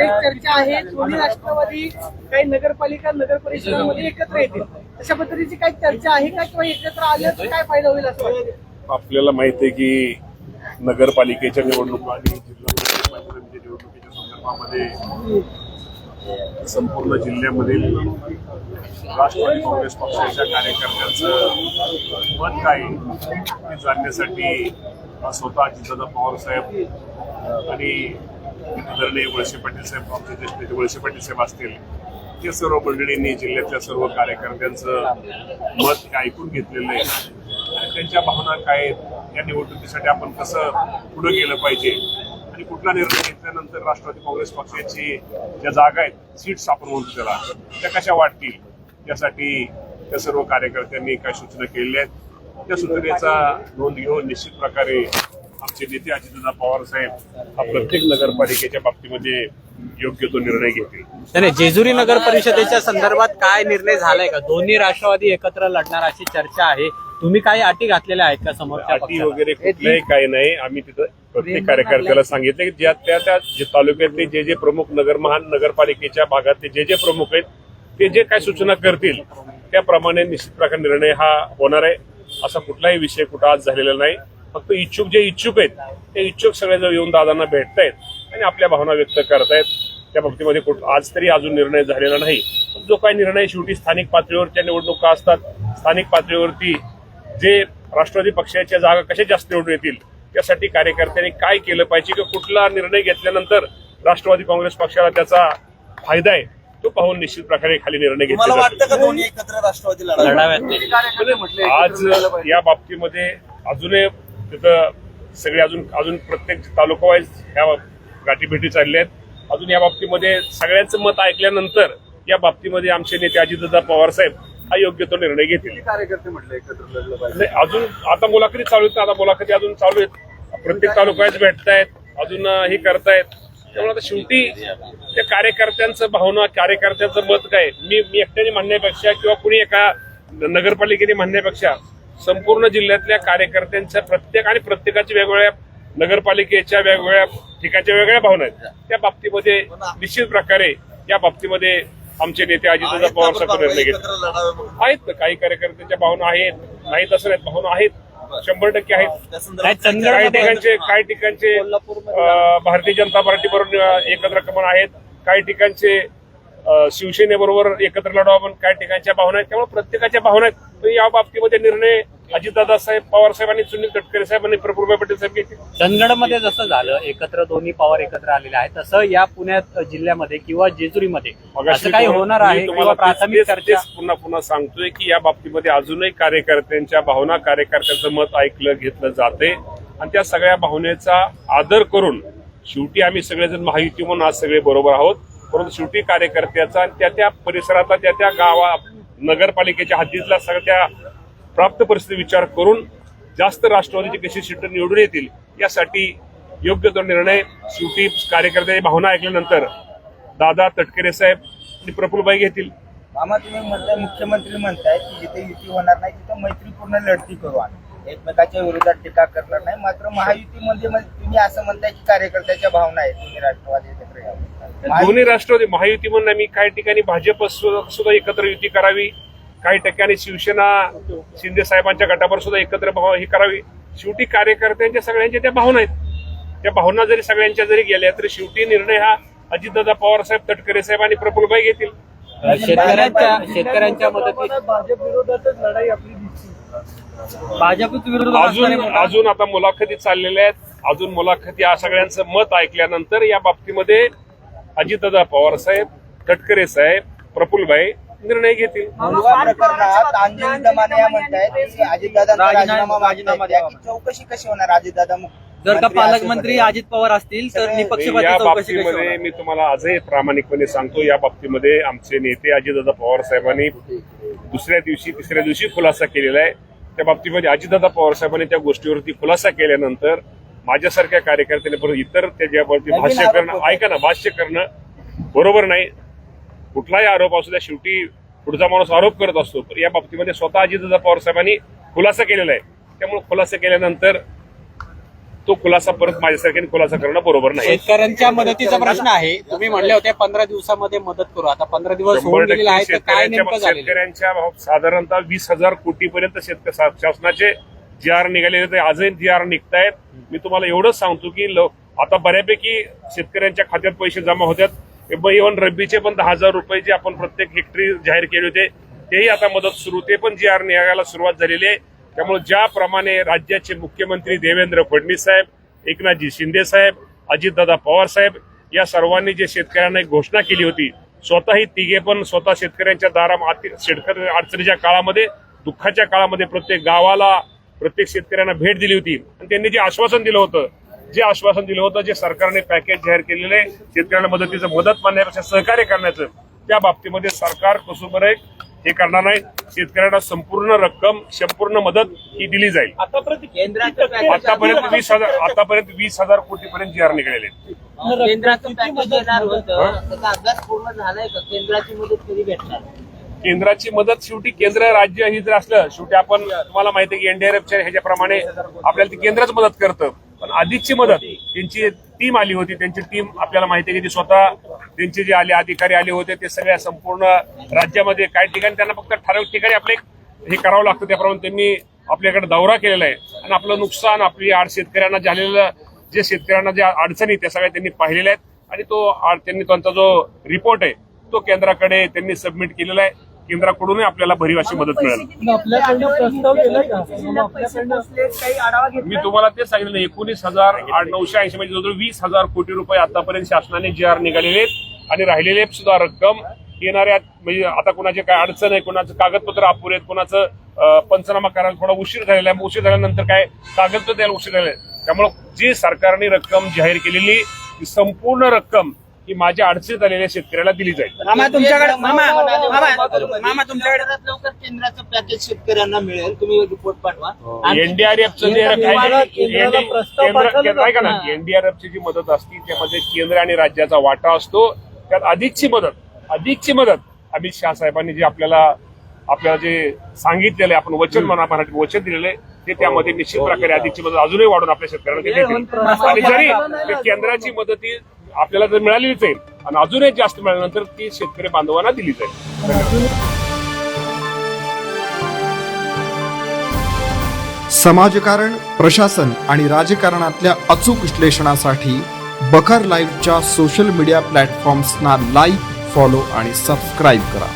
एक चर्चा आहे. दोन्ही राष्ट्रवादी काही नगरपालिका नगर परिषदामध्ये एकत्र येतील. अशा पद्धतीची काही चर्चा आहे का किंवा एकत्र आलं तर काय फायदा होईल असं वाटतं? आपल्याला माहिती आहे की नगरपालिकेच्या निवडणुका आणि जिल्हा निवडणुकीच्या संदर्भामध्ये संपूर्ण जिल्ह्यामधील राष्ट्रवादी काँग्रेस पक्षाच्या कार्यकर्त्यांचं मत काय हे जाणण्यासाठी स्वतः अजितदादा पवार साहेब आणि आदरणीय वळसे पाटील साहेब आमचे ज्येष्ठ नेते वळसे पाटील साहेब असतील या सर्व मंडळींनी जिल्ह्यातल्या सर्व कार्यकर्त्यांचं मत हे ऐकून घेतलेलं आहे. आणि त्यांच्या भावना काय आहेत या निवडणुकीसाठी आपण कसं पुढे गेलं पाहिजे? आणि कुठला निर्णय घेतल्यानंतर राष्ट्रवादी काँग्रेस पक्षाची ज्या जागा आहेत सीट्स आपण म्हणतो त्याला त्या कशा वाटतील? यासाठी त्या सर्व कार्यकर्त्यांनी काय सूचना केलेल्या आहेत? त्या सूचनेचा नोंद घेऊन निश्चित प्रकारे आमचे नेते अजितदादा पवार साहेब हा प्रत्येक नगरपालिकेच्या बाबतीमध्ये योग्य तो निर्णय घेतील. नाही नाही, जेजुरी नगर परिषदेच्या संदर्भात काय निर्णय झालाय का? दोन्ही राष्ट्रवादी एकत्र लढणार अशी चर्चा आहे. तुम्ही काही अटी घातलेल्या आहेत का समोरच्या अटी? वगैरे कुठलंही काही नाही. आम्ही तिथं प्रत्येक कार्यकर्त्याला सांगितलं की ज्या त्या त्या तालुक्यातले जे जे प्रमुख नगर महान नगरपालिकेच्या भागातले जे जे प्रमुख आहेत ते जे काय सूचना करतील त्याप्रमाणे निश्चित प्रकारे निर्णय हा होणार आहे. असा कुठलाही विषय कुठं आज झालेला नाही. फक्त इच्छुक जे इच्छुक आहेत ते इच्छुक सगळेजण येऊन दादांना भेटतायत आणि आपल्या भावना व्यक्त करतायत. त्या बाबतीमध्ये कुठ आज तरी अजून निर्णय झालेला नाही. पण जो काही निर्णय शेवटी स्थानिक पातळीवरच्या निवडणुका असतात स्थानिक पातळीवरती जे राष्ट्रवादी पक्षाच्या जागा कशा जास्त निवडून येतील त्यासाठी कार्यकर्त्यांनी काय केलं पाहिजे किंवा कुठला निर्णय घेतल्यानंतर राष्ट्रवादी काँग्रेस पक्षाला त्याचा फायदा आहे तो पाहून निश्चित प्रकारे खाली निर्णय घेतले मला वाटतं जातील. का दोन्ही एकत्र राष्ट्रवादी लढावी लढाव्यात आज या बाबतीमध्ये अजूनही तिथं सगळे अजून अजून प्रत्येक तालुका वाईज ह्या गाठीभेटी चालल्या आहेत. अजून या बाबतीमध्ये सगळ्यांचं मत ऐकल्यानंतर या बाबतीमध्ये आमचे नेते अजितदादा पवार साहेब हा योग्य तो निर्णय घेतील. कार्यकर्ते म्हटलं एकत्र अजून आता मुलाखती चालू आहेत आता मुलाखती अजून चालू आहेत. प्रत्येक तालुक्यात भेटतायत अजून हे करतायत. त्यामुळे आता शेवटी त्या कार्यकर्त्यांचं भावना कार्यकर्त्यांचं मत काय मी मी एकट्याने म्हणण्यापेक्षा किंवा कुणी एका नगरपालिकेने म्हणण्यापेक्षा संपूर्ण जिल्ह्यातल्या कार्यकर्त्यांच्या प्रत्येक आणि प्रत्येकाच्या वेगवेगळ्या नगरपालिकेच्या वेगवेगळ्या ठिकाणच्या वेगळ्या भावना आहेत. त्या बाबतीमध्ये निश्चित प्रकारे या बाबतीमध्ये आमचे नेते अजितदादा पवार साहेब निर्णय घेतले. आहेत ना काही कार्यकर्त्यांच्या भावना आहेत नाहीत असं नाहीत भावना आहेत. शंभर टक्के आहेत. काही ठिकाणचे काही ठिकाणचे भारतीय जनता पार्टी बरोबर एकत्र कमन आहेत. काही ठिकाणचे शिवसेनेबरोबर एकत्र लढावं पण काही ठिकाणच्या भावना आहेत. त्यामुळे प्रत्येकाच्या भावना आहेत. या बाबतीमध्ये निर्णय अजितदादा साहेब पवार साहेबांनी सुनील तटकरे साहेबांनी प्रफुल्ल पटेल साहेब घेतले. चंदगडमध्ये जसं झालं एकत्र दोन्ही पॉवर एकत्र आलेले आहेत तसं या पुण्यात जिल्ह्यामध्ये किंवा जेजुरीमध्ये असं काही होणार आहे तुम्हाला प्राथमिक तेच- चर्चा? तेच पुन्हा पुन्हा सांगतोय की या बाबतीमध्ये अजूनही कार्यकर्त्यांच्या भावना कार्यकर्त्यांचं मत ऐकलं घेतलं जाते. आणि त्या सगळ्या भावनेचा आदर करून शेवटी आम्ही सगळेजण महायुती म्हणून आज सगळे बरोबर आहोत. परंतु शेवटी कार्यकर्त्याचा आणि त्या त्या परिसरातला त्या त्या गावा नगरपालिकेच्या हद्दीतला सगळ्या त्या प्राप्त परिस्थिती विचार करून जास्त राष्ट्रवादीची कशी सीट निवडून येतील यासाठी योग्य तो निर्णय शेवटी कार्यकर्त्याची भावना ऐकल्यानंतर दादा तटकरे साहेब आणि प्रफुल्लबाई घेतील मामा तुम्ही म्हणताय मुख्यमंत्री म्हणताय की जिथे युती होणार नाही तिथे मैत्रीपूर्ण लढती करू आम्ही एकमेकाच्या विरोधात टीका करणार नाही मात्र महायुतीमध्ये तुम्ही असं म्हणताय की कार्यकर्त्याच्या भावना आहेत तुम्ही राष्ट्रवादी एकत्र यावं. दोन्ही राष्ट्रवादी महायुती म्हणून आम्ही काही ठिकाणी भाजप सुद्धा एकत्र युती करावी. काही ठिकाणी शिवसेना शिंदे साहेबांच्या गटावर सुद्धा एकत्र भाव ही करावी. शेवटी कार्यकर्त्यांच्या सगळ्यांच्या त्या भावना आहेत. त्या भावना जरी सगळ्यांच्या जरी गेल्या तरी शेवटी निर्णय हा अजितदादा पवार साहेब तटकरे साहेब आणि प्रफुल्लबाई घेतील. शेतकऱ्यांच्या शेतकऱ्यांच्या मदतीत भाजप विरोधातच लढाई आपली दिसते. भाजपच अजून अजून आता मुलाखती चाललेल्या आहेत. अजून मुलाखती या सगळ्यांचं मत ऐकल्यानंतर या बाबतीमध्ये अजितदादा पवार साहेब तटकरे साहेब प्रफुल्लबाई निर्णय घेतील. चौकशी कशी होणार अजितदादा जर का मंत्री पालकमंत्री? अजित पवार असतील तर या बाबतीमध्ये? मी तुम्हाला आजही प्रामाणिकपणे सांगतो या बाबतीमध्ये आमचे नेते अजितदादा पवार साहेबांनी दुसऱ्या दिवशी तिसऱ्या दिवशी खुलासा केलेला आहे. त्या बाबतीमध्ये अजितदादा पवार साहेबांनी त्या गोष्टीवरती खुलासा केल्यानंतर माझ्यासारख्या कार्यकर्त्यांनी परत इतर त्याच्यावरती भाष्य करणं. ऐका ना भाष्य करणं बरोबर नाही. कुठलाही आरोप असू द्या शेवटी पुढचा माणूस आरोप करत असतो. तर या बाबतीमध्ये स्वतः अजितदादा पवार साहेबांनी खुलासा केलेला आहे. त्यामुळे खुलासा केल्यानंतर तो खुलासा परत माझ्यासारख्याने खुलासा करणं बरोबर नाही. शेतकऱ्यांच्या मदतीचा प्रश्न आहे. तुम्ही म्हणले होते पंधरा दिवसामध्ये मदत करू. आता पंधरा दिवस शेतकऱ्यांच्या शेतकऱ्यांच्या साधारणतः वीस हजार कोटीपर्यंत शेतकरी शासनाचे जी आर निघालेले ते आजही जी आर निघतायत. मी तुम्हाला एवढंच सांगतो की ल- आता बऱ्यापैकी शेतकऱ्यांच्या खात्यात पैसे जमा होतात इव्हन रब्बीचे पण दहा हजार रुपये जे आपण प्रत्येक हेक्टरी जाहीर केले होते तेही आता मदत सुरू ते पण जी आर निघायला सुरुवात झालेली आहे. त्यामुळे ज्याप्रमाणे राज्याचे मुख्यमंत्री देवेंद्र फडणवीस साहेब एकनाथजी शिंदे साहेब अजितदादा पवार साहेब या सर्वांनी जे शेतकऱ्यांना एक घोषणा केली होती स्वतःही तिघे पण स्वतः शेतकऱ्यांच्या दारा शेतकरी अडचणीच्या काळामध्ये दुःखाच्या काळामध्ये प्रत्येक गावाला प्रत्येक शेतकऱ्यांना भेट दिली होती. आणि त्यांनी जे आश्वासन दिलं होतं जे आश्वासन दिलं होतं जे सरकारने पॅकेज जाहीर केलेलं आहे शेतकऱ्यांना मदतीचं मदत मानण्यापेक्षा सहकार्य करण्याचं त्या बाबतीमध्ये सरकार कसोबर हे करणार नाही. शेतकऱ्यांना संपूर्ण रक्कम संपूर्ण मदत ही दिली जाईल. आतापर्यंत वीस हजार आतापर्यंत वीस हजार कोटीपर्यंत जी आर निघालेले. केंद्राचं पॅकेज येणार होतं? त्याचा अभ्यास पूर्ण झालाय का? केंद्राची मदत कधी भेटणार? केंद्राची मदत शेवटी केंद्र राज्य ही जर असलं शेवटी आपण तुम्हाला माहिती आहे की एनडीआरएफच्या ह्याच्याप्रमाणे आपल्याला ती केंद्रच मदत करतं. पण अधिकची मदत त्यांची टीम आली होती त्यांची टीम आपल्याला माहिती आहे की ती स्वतः त्यांचे जे आले अधिकारी आले होते ते सगळ्या संपूर्ण राज्यामध्ये काही ठिकाणी त्यांना फक्त ठराविक ठिकाणी आपले हे करावं लागतं. त्याप्रमाणे त्यांनी आपल्याकडे दौरा केलेला आहे. आणि आपलं नुकसान आपली आड शेतकऱ्यांना झालेलं जे शेतकऱ्यांना ज्या अडचणी त्या सगळ्या त्यांनी पाहिलेल्या आहेत. आणि तो त्यांनी त्यांचा जो रिपोर्ट आहे तो केंद्राकडे त्यांनी सबमिट केलेला आहे. केंद्राकडूनही आपल्याला भरीव अशी मदत मिळेल. आपल्याकडनं प्रस्ताव केला का? आपल्याकडनं काही आढावा मी तुम्हाला तेच सांगितलं एकोणीस हजार आठ- नऊशे ऐंशी म्हणजे जवळजवळ वीस हजार कोटी रुपये आतापर्यंत शासनाने जी आर निघालेले आहेत आणि राहिलेले सुद्धा रक्कम येणाऱ्या म्हणजे आता कोणाचे काय अडचण आहे कोणाचं कागदपत्र अपुरे आहेत कोणाचं पंचनामा करायला थोडा उशीर झालेला आहे. मग उशीर झाल्यानंतर काय कागदपत्र द्यायला उशीर झाले त्यामुळे जी सरकारने रक्कम जाहीर केलेली ती संपूर्ण रक्कम ही माझ्या अडचणीत आलेल्या शेतकऱ्याला दिली जाईल. मामा तुमच्याकडे मामा मामा तुमच्याकडे लवकर केंद्राचं पॅकेज शेतकऱ्यांना मिळेल. तुम्ही रिपोर्ट पाठवा. आणि एनडीआरएफचं जे तुम्हाला केंद्राला प्रस्ताव पाठवला केंद्र ऐका ना हा. एनडीआरएफची जी मदत असती त्यामध्ये केंद्र आणि राज्याचा वाटा असतो. त्यात अधिकची मदत अधिकची मदत अमित शहा साहेबांनी जे आपल्याला आपल्याला जे सांगितलेलं आहे आपण वचन म्हणा मराठी वचन दिलेलं आहे ते त्यामध्ये निश्चित प्रकारे अधिकची मदत अजूनही वाढून आपल्या शेतकऱ्यांना ते देतील आणि जरी ते केंद्राची मदत ही आपल्याला जर मिळालीच आहे आणि अजूनही जास्त मिळाल्यानंतर ती शेतकरी बांधवांना दिली जाईल. समाजकारण प्रशासन आणि राजकारणातल्या अचूक विश्लेषणासाठी बखर लाईव्हच्या सोशल मीडिया प्लॅटफॉर्म्सना लाईक फॉलो आणि सबस्क्राईब करा.